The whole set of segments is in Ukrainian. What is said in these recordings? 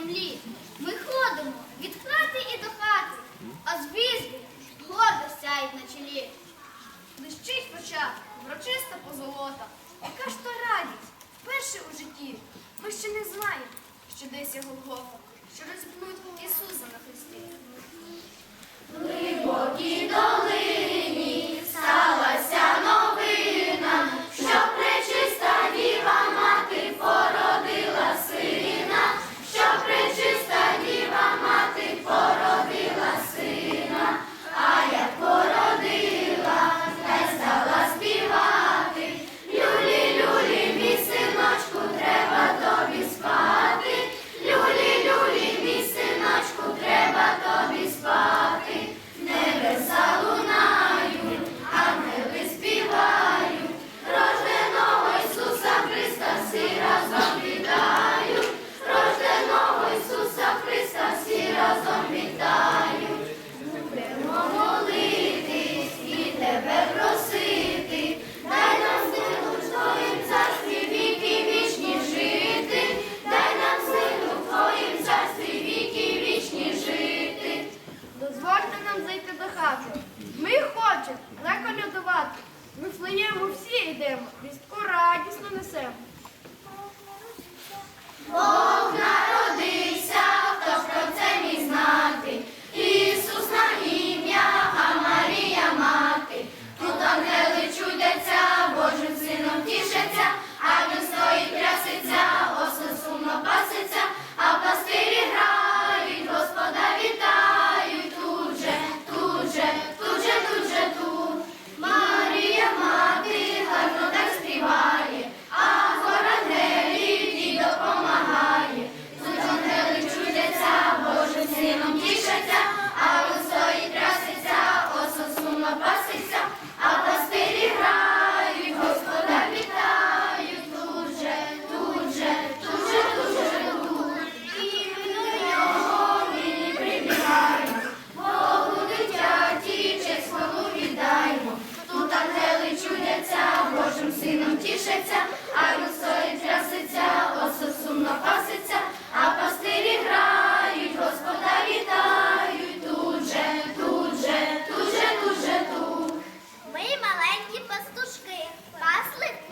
землі. Ми ходимо від хати і до хати, а звізди гордо сяють на чолі. Блищить почав врочиста позолота. Яка ж то радість вперше у житті. Ми ще не знаємо, що десь його Бога, що розпнуть Ісуса на хресті. Глибокі доли.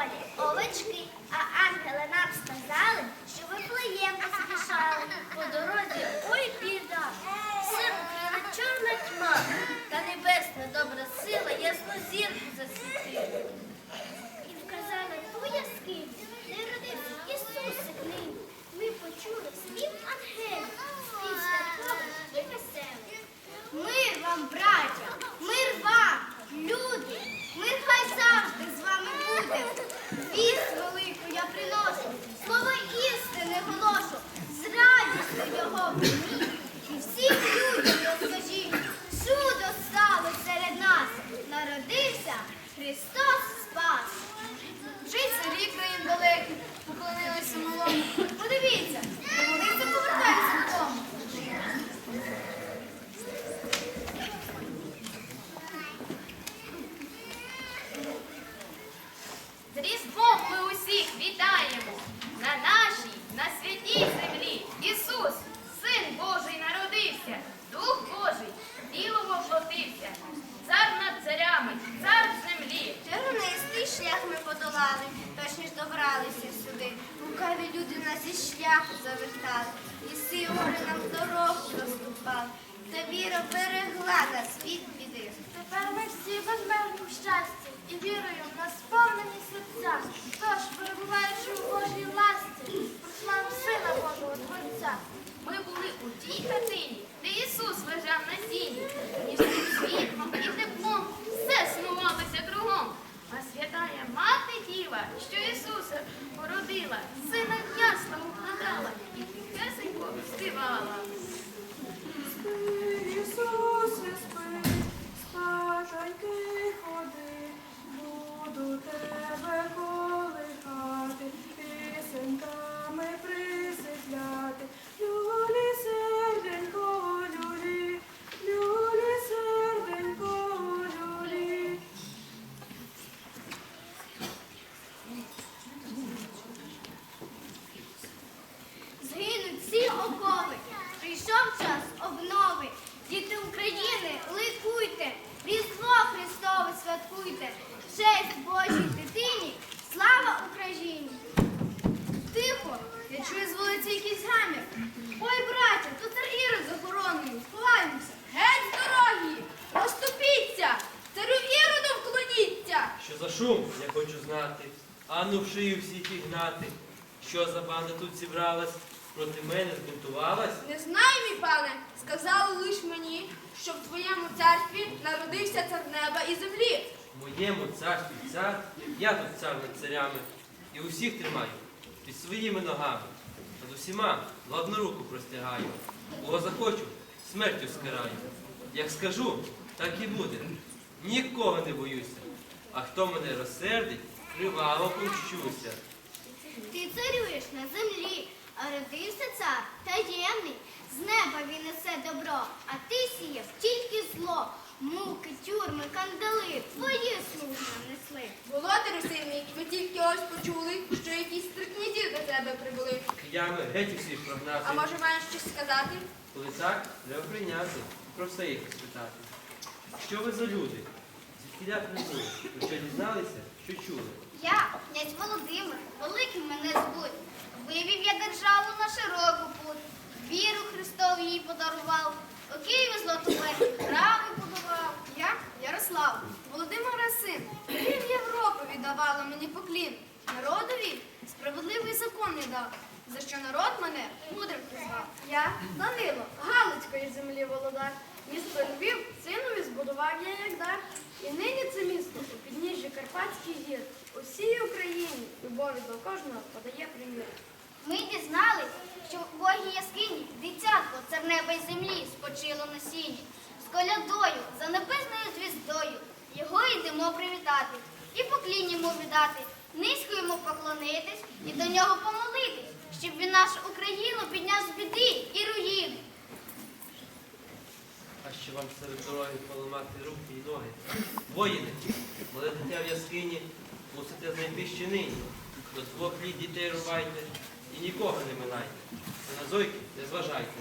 полі овечки, а ангели нам сказали, що ви плеєм поспішали. По дорозі ой біда, синки на чорна тьма, та небесна добра сила ясну зірку засвітила. І вказали, ту яскиню, де родився Ісусик нині. Ми почули спів ангелів, спів святковий і веселий. Мир вам, брат! І гори нам дорогу розступали, та віра берегла нас від біди. Тепер ми всі безмежним щастям і вірою в нас сповнені серця. Тож, перебуваючи у Божій власті, прославим Сина Божого Творця. Ми були у тій хатині, де Ісус лежав на сіні, між світлом і теплом все снувалося кругом. А святая мати Діва, що Ісуса породила, сина ясного співала. Спи, Ісусе, спи, спажаньки ходи, буду тебе. Шум, я хочу знати. Ану в шию всіх ігнати. Що за банда тут зібралась? Проти мене збунтувалась? Не знаю, мій пане, сказали лиш мені, що в твоєму царстві народився цар неба і землі. В моєму царстві цар, я тут цар над царями. І усіх тримаю під своїми ногами. Над усіма ладну руку простягаю. Кого захочу, смертю скараю. Як скажу, так і буде. Нікого не боюся. А хто мене розсердить, криваво помщуся. Ти царюєш на землі, а родився цар таємний. З неба він несе добро, а ти сіяв тільки зло. Муки, тюрми, кандали, твої слуги нам несли. Володарю сильний, ми тільки ось почули, що якісь стрикні діти до тебе прибули. Киями геть усіх прогнати. А може маєш щось сказати? Коли так, треба прийняти, про все їх спитати. Що ви за люди? Прибули? Ви що дізналися, що чули? Я, князь Володимир, великим мене звуть. Вивів я державу на широку путь. Віру Христову їй подарував. У Києві злотоберні храми будував. Я Ярослав, Володимира син. Пів Європи віддавала мені поклін. Народові справедливий закон не дав, за що народ мене любові до кожного подає примір. Ми дізнались, що в Богій яскині дитятко цар неба й землі спочило на сіні. З колядою за небесною звіздою його йдемо привітати і поклін йому віддати, низько йому поклонитись і до нього помолитись, щоб він нашу Україну підняв з біди і руїни. А що вам серед дороги поламати руки і ноги? Воїни, мале дитя в яскині, мусите знайти ще нині. До двох літ дітей рубайте і нікого не минайте. Та на зойки не зважайте.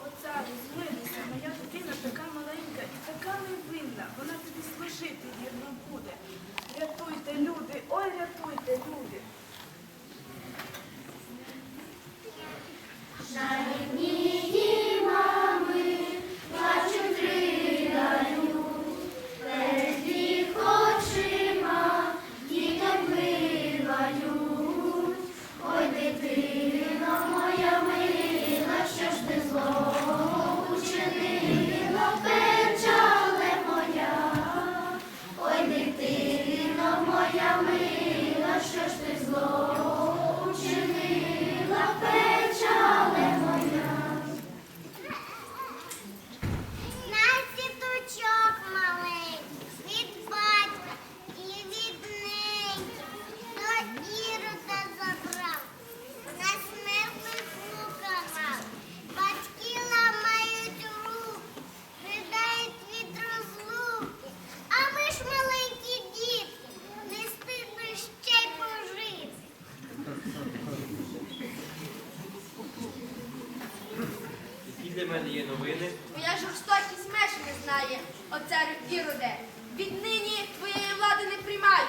Оця змилися, моя дитина така маленька і така невинна. Вона тобі служити вірно буде. Рятуйте, люди, ой, рятуйте, люди. Жалібні є? Твоя жорстокість меж не знає, оцарю Іроде. Віднині твоєї влади не приймаю.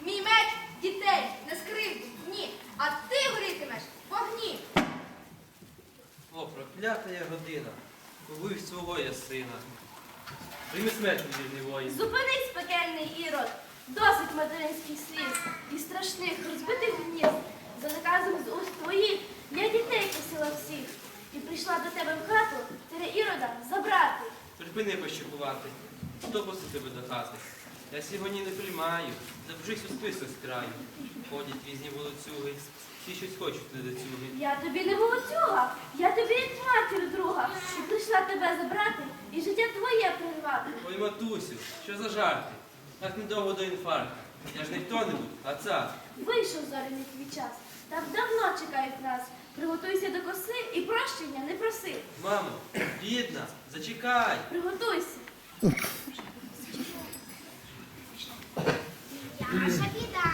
Мій меч дітей не скривдить, ні. А ти горітимеш вогні. О, проклята я година. Убив свого я сина. Прийми смерть, вірний воїн. Зупинись, пекельний ірод, досить материнських сліз і страшних розбитих гнізд. За наказом з уст твоїх я дітей косила всіх і прийшла до тебе в хату царя ірода забрати. Припини пощекувати. Хто пустив тебе до хати? Я сьогодні не приймаю. Запишись у список з краю. Ходять різні волоцюги. Всі щось хочуть не до цюги. Я тобі не волоцюга, я тобі як матір друга, і прийшла тебе забрати і життя твоє прервати. Ой, матусю, що за жарти? Так недовго до інфаркту. Я ж не хто-небудь, а цар. Вийшов зоряний твій час, так давно чекають нас. Приготуйся до коси і прощення не проси. Мамо, бідна, зачекай. Приготуйся. Наша біда,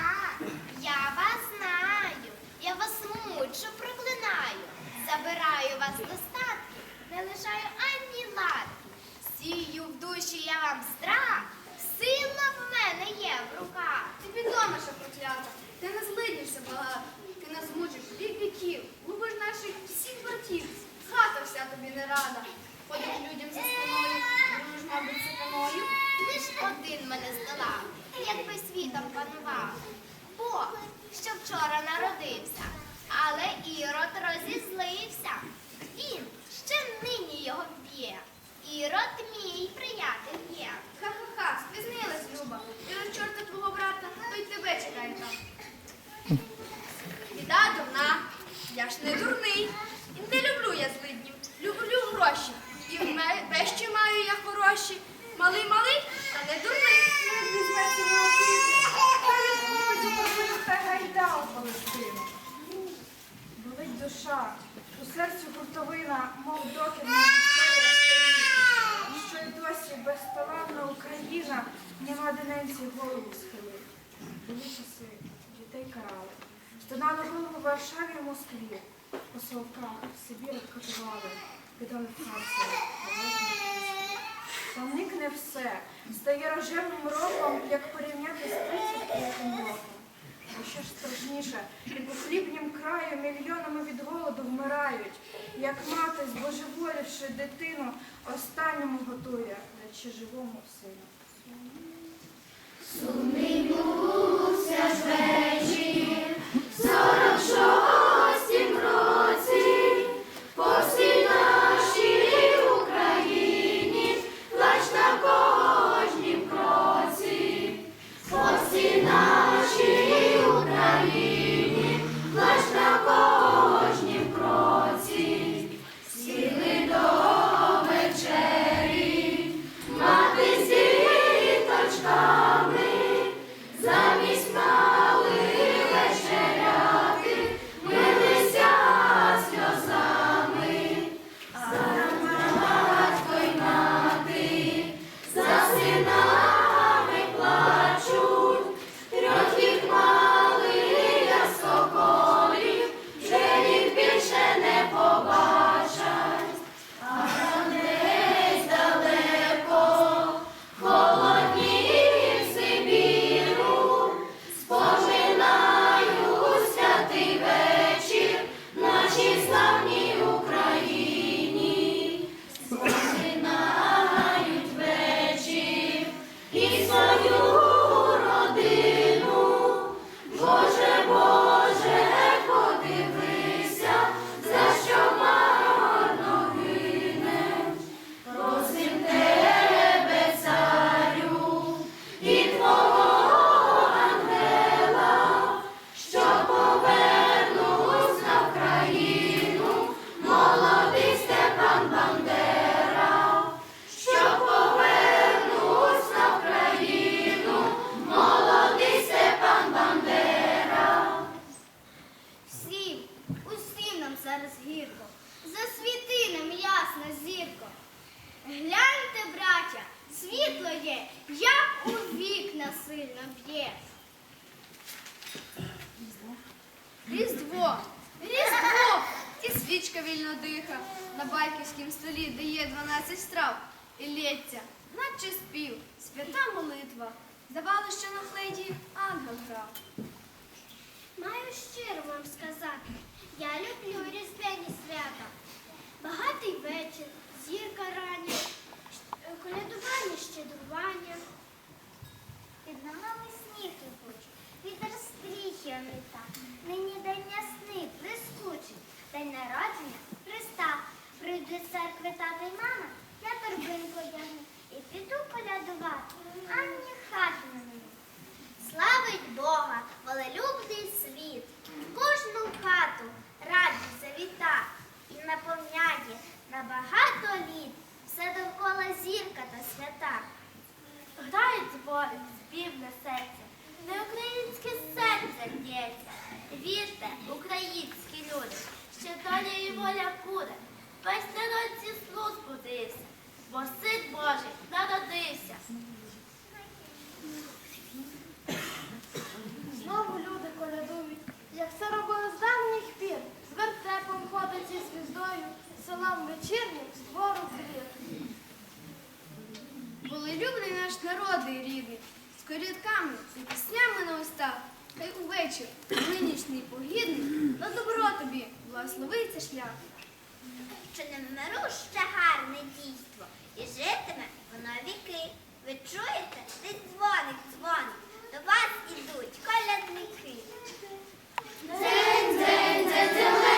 я вас знаю, я вас мучу, проклинаю, забираю вас достатки, не лишаю ані латки. Сію в душі я вам страх, сила в мене є в руках. Ти відома, що проклята. Ти не злиднішся багато. Ти нас мучиш вік віків. Губиш наших всіх братів. Хата вся тобі не рада. Ходиш людям за спиною, друж, мабуть, сатаною. Лиш один мене здолав, якби світом панував. Бог, що вчора народився, але Ірод розізлився. Він ще нині його б'є. Ірод мій приятель є. Ха-ха-ха, спізнилась, Люба. Ти від чорта твого брата, то й тебе чекає там. Біда дурна. Я ж не дурний. Не люблю я злиднів. Люблю гроші. І вещі маю я хороші. Малий малий, та не дурний. Візьметься мого півня, та гайда у Палестину. Болить душа, у серці гуртовина, мов докірна історія стоїть. Що й досі безталанна Україна, нема дененці голову схилить. Були часи, дітей карали. Стонали голову в Варшаві і Москві. По совках Сибір катували, кидали в царство. Та никне все, стає рожевим роком, як порівняти з 33 роком. А що ж страшніше, і по хлібнім краю мільйонами від голоду вмирають, як мати, збожеволівши дитину, останньому готує, наче живому сину. Сорок світло є, як у вікна сильно б'є. Різдво! Різдво! І свічка вільно диха на байківськім столі, де є 12 страв. І лється, наче спів, свята молитва. Здавалося, що на флейті ангел грав. Маю щиро вам сказати, я люблю різдвяні свята. Багатий вечір, зірка рання, колядування, щедрування. Під ногами сніг липучий, вітер стріхи омита. Нині день ясний, блискучий, день народження Христа. Прийде з церкви тата й мама, я торбинку одягну і піду колядувати, а мені хату на мені. Славить Бога, волелюбний світ, кожну хату радість завіта і наповняє на багато літ все довкола зірка та свята. Грають збори, спів несеться, не українське серце б'ється. Вірте, українські люди, що доля і воля буде, весь народ зі сну збудився, бо син Божий народився. Знову люди колядують, як це робили з улюблений наш народний рідний, з корідками і піснями на устах, хай увечір нинішній погідний на добро тобі благословиться шлях. Чи не вмиру ще гарне дійство, і житиме воно віки. Ви чуєте, десь дзвоник дзвоник, до вас ідуть колядники. День, день, день, день.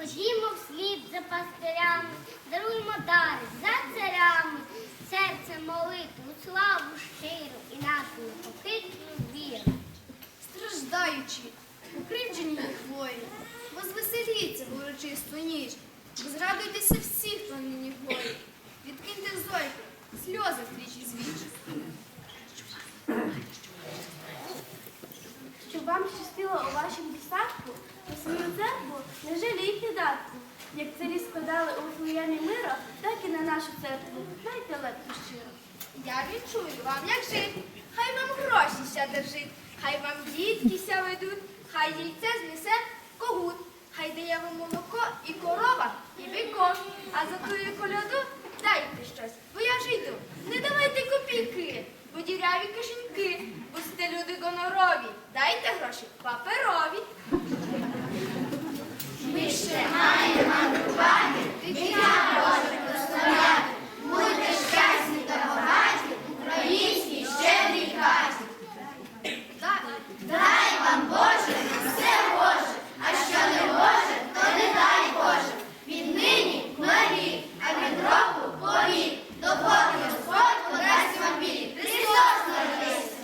Ходімо вслід за пастирями, даруємо дари за царями, серце молитву, славу щиру і нашу непохитну віру. Страждаючи, укривджені їх воїни, возвеселіться в урочисту ніч, бо зрадуйтеся всіх, хто нині горі. Відкиньте зойки, сльози стрічі з віч. Щоб вам щастило у вашому свою церкву не жалійте датку. Як царі складали у Вифлеємі мира, так і на нашу церкву. Дайте лепку щиро. Я відчую вам, як жить, хай вам гроші ся держить, хай вам дітки ся ведуть, хай яйце знесе когут, хай дає вам молоко і корова, і бикон, а за тую коляду дайте щось, бо я вже йду. Не давайте копійки, бо діряві кишеньки, будьте люди гонорові, дайте гроші паперові. Ми ще маємо мандрувати, дитя Боже прославляти. Будьте щасні та багаті, українській щедрій хаті. Дай вам Боже, все Боже, а що не Боже, то не дай Боже. Віднині марі, а від року повік, допоки Господь подасть вам білі. Христос народився.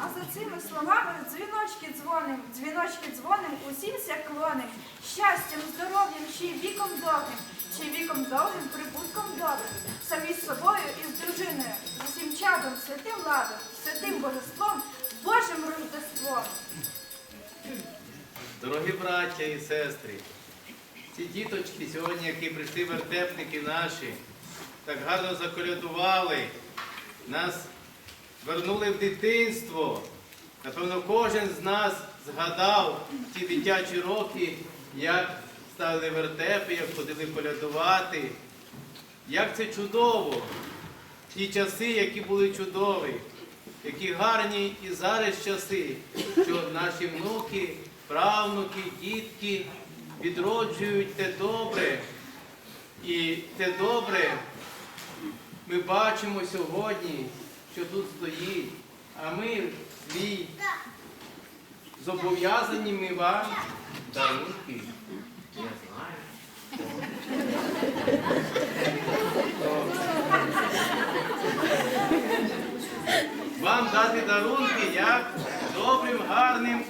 А за цими словами дзвіночки дзвоним, дзвіночки дзвоним, усім ся клоним. Щастям, здоров'ям, ще й віком довгим, й віком довгим, прибутком добрим. Самі з собою і з дружиною, з усім чадом, святим ладом, святим божеством, Божим рождеством. Дорогі браття і сестри, ці діточки сьогодні, які прийшли вертепники наші, так гарно заколядували, нас вернули в дитинство. Напевно, кожен з нас згадав ті дитячі роки, як ставили вертепи, як ходили колядувати. Як це чудово! Ті часи, які були чудові, які гарні і зараз часи, що наші внуки, правнуки, дітки відроджують те добре. І те добре ми бачимо сьогодні, що тут стоїть, а ми свій зобов'язані ми вам дарунки. Я знаю. Вам дати дарунки як добрим, гарним